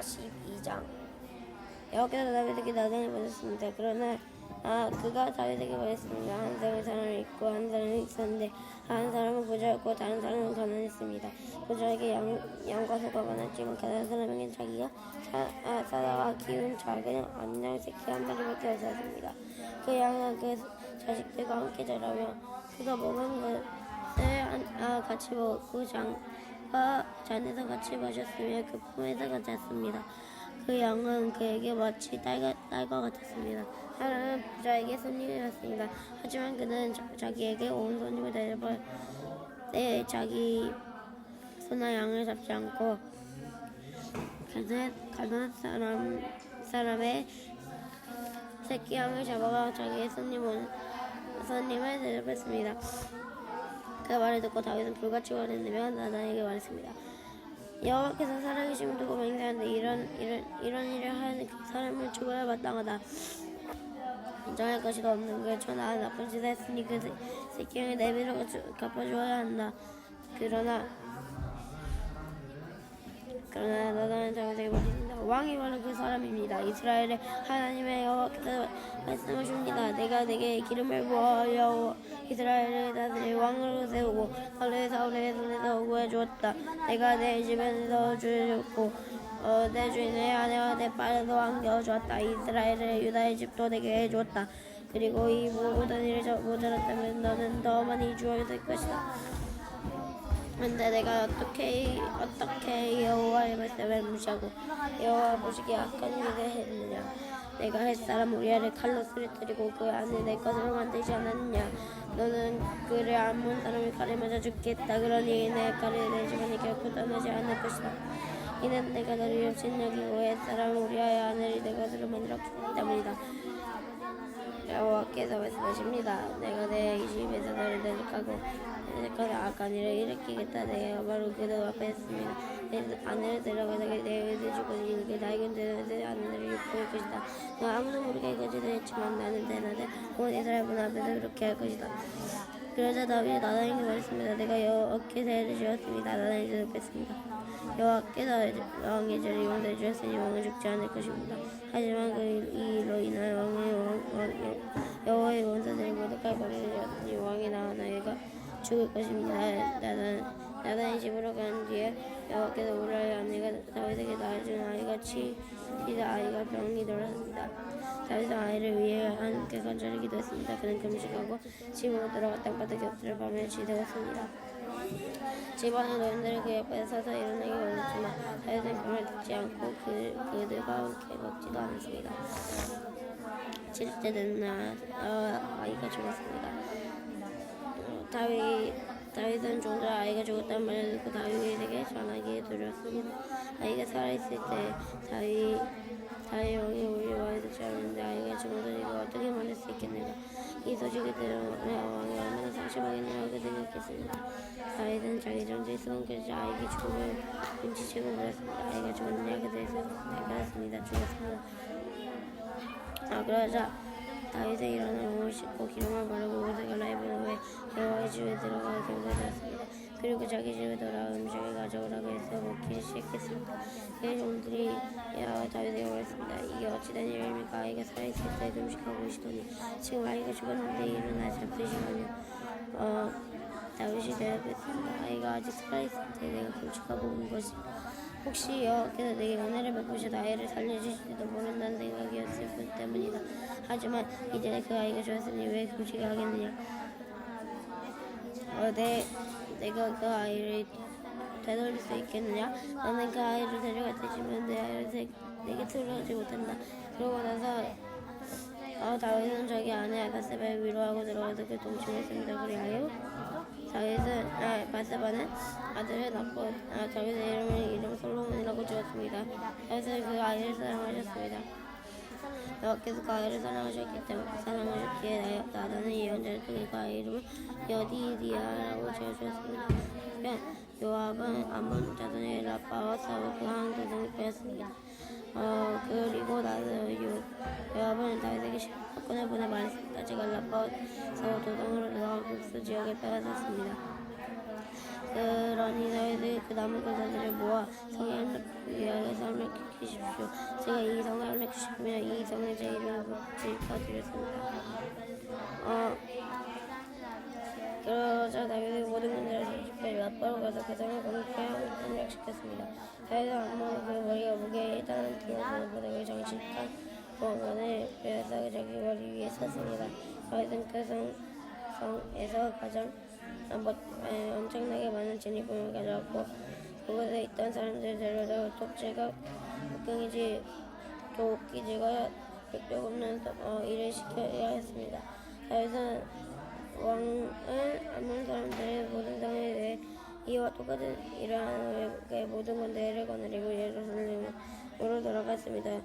42장 여호와께서 다윗에게 나단을 보냈습니다. 그러나 아 그가 다윗에게 말했습니다. 한 사람의 사람이 있고 한 사람이 있었는데 한 사람은 부자였고 다른 사람은 가난했습니다. 부자에게 양, 양과 소가 많았지만 가난한 사람에게 자기가 사, 아, 사다가 키운 작은 암양 새끼 한 마리밖에 없었습니다. 그 양은 그 자식들과 함께 자라며 그가 먹은 것을 한, 아, 같이 먹고 장 과 잔에서 같이 마셨으며 그 품에서 잤습니다. 그 양은 그에게 마치 딸과, 딸과 같았습니다. 하나는 부자에게 손님이 왔습니다. 하지만 그는 자, 자기에게 온 손님을 대접할 때 자기 소나 양을 잡지 않고 가난, 가난한 사람, 사람의 새끼 양을 잡아가 자기의 손님을, 손님을 대접했습니다. 그 말을 듣고 다윗은 불같이 화를 내며 나단에게 말했습니다. 여호와께서 살아계심을 두고 맹세하는데 이런 이런 이런 일을 하는 그 사람을 죽어야 마땅하다. 인정할 것이 없는 그 천하 나쁜 짓을 했으니 그 새- 새끼를 내비로 갚아주어야 한다. 그러나 그러나 나다는 다윗에게 말했습니다. 왕이 바로 그 사람입니다. 이스라엘의 하나님의 여호와께서 말씀하십니다. 내가 내게 기름을 부어 이스라엘을 다스릴 왕으로 세우고 너를 사울의 손에서 구해 주었다. 내가 내 집에서 주었고 어, 내 주인의 아내와 내 딸도 안겨 주었다. 이스라엘의 유다의 집도 내게 주었다. 그리고 이 모든 저- 모자랐다면 너는 더 많이 주어질 것이다. 근데 내가 어떻게 어떻게 여호와의 말씀을 무시하고 여호와 보시기에 악한 일을 했느냐? 내가 햇사람 우리아를 칼로 쓰러뜨리고 그 안에 내 것으로 만들지 않았느냐? 너는 그를 안문 사람을 칼에 맞아 죽겠다. 그러니 내 칼을 내 집안에 결코 떠나지 않을 것이다. 이는 내가 너를 여친 여기고 햇사람 우리아의 아내를 내 것으로 만들었기 때문이다 여호와께서 말씀하십니다. 내가 내 집에서 너를 대적하고 대적하는 악한 일을 일으키겠다. 내가 바로 그들 앞에 했습니다. 내 아내를 데려가서 내 의를 주고 그 나에게 내 아내를 유포할 것이다. 너 아무도 모르게 거짓을 했지만 나는 대낮에 온 이스라엘 분 앞에서 그렇게 할 것이다. 그러자 다윗이 나단에게 말했습니다. 내가 여호와께 세를 지었습니다. 나단을 대접했습니다. 여호와께서 죄를 용서해 주셨으니 왕은 죽지 않을 것입니다. 하지만 그 이 일로 인하여 왕의 원- 원- 여호와의 원사들이 모두 칼거리를 지었으니 왕의 나은 아이가 죽을 것입니다. 나단 나단이 집으로 간 뒤에 여호와께서 우라의 아내가 다윗에게 낳아준 아이가 치이자 아이가 병이 들었습니다. 다윗은 아이를 위해 함께 간절히 기도했습니다. 그는 금식하고 집으로 들어가 땅바닥에 엎드려 밤에 지새웠습니다. 집안의 노인들은 그 옆에 서서 일어나기 원했지만 다윗은 그말 듣지 않고 그, 그들과 함께 먹지도 않았습니다. 7째 되는 날 어, 아이가 죽었습니다. 어, 다윗 다윗은 종자 아이가 죽었다는 말을 듣고 다윗에게 전하기에 두려웠습니다. 아이가 살아있을 때 다윗 정체에 수건까지 아이의 죽음을 눈치채고 물었습니다. 아이가 죽었느냐 그대에서 답변했습니다. 죽었습니다. 아 그러자 다윗은 일어나 몸을 씻고 기름을 바르고 옷을 갈아입은 후에 여호와의 집에 들어가 경배하였습니다. 그리고 자기 집에 돌아와 음식을 가져오라고 해서 먹기 시작했습니다. 그의 종들이 여호와 다윗에게 말했습니다. 이게 어찌된 일입니까? 아이가 살아있을 때 음식하고 오시더니 지금 아이가 죽었는데 일어나 잡수시면요. 어, 다윗이 대답했습니다. 아이가 아직 살아있을 때 내가 금식하고 온 것이 혹시 여호와께서 내게 은혜를 베푸셔서 아이를 살려주실지도 모른다는 생각이었을 뿐 때문이다. 하지만 이제 그 아이가 죽었으니 왜 금식을 하겠느냐? 어, 내, 내가 그 아이를 되돌릴 수 있겠느냐? 나는 그 아이를 데려갈 테지만 내 아이를 내, 내게 들어오지 못한다. 그러고 나서 어, 다윗은 자기 아내 바세바를 위로하고 들어가서 그 동침했습니다. 그리하여 다윗은 아, 바세바는 아들을 낳고 아, 다윗의 이름을 이름 솔로몬이라고 지었습니다. 다윗은 그 아이를 사랑하셨습니다. 여호와께서 그 아이를 사랑하셨기 때문에 사랑하셨기에 나- 나다는 예언자를 그 아이 이름을 여디디아라고 지어주었습니다. 요압은 암몬 자손의 라빠와 싸워 그한 도성을 빼앗습니다. 어 그리고 나서 요 요압은 다윗에게 사건을 보내 말했습니다. 제가 라빠와 싸워 도성으로 들어가 국수 지역을 빼앗았습니다. 그러니 다윗이 그 남은 군사들을 모아 성에 위하여 삶을 지키십시오. 제가 이 성을 해주시며 이 성에 제 이름을 붙이드렸습니다. 어, 라빠로 가서 그 성을 공격해 함락시켰습니다. 다윗은 암몬 그 머리가 무게에 따른 등에서 무덤을 정식한 공원을 빼앗아 자기 머리 위에 섰습니다. 다윗은 그 성, 성에서 가장 엄청나게 많은 진입금을 가져왔고 그곳에 있던 사람들을 데려다 톱질과 곡괭이질, 도끼질과 백벽 없는 어, 일을 시켜야 했습니다. 다윗은 왕은 아몬 사람들의 모든 이와 똑같은 외국의 모든 군대를 거느리고 예루살렘으로 돌아갔습니다.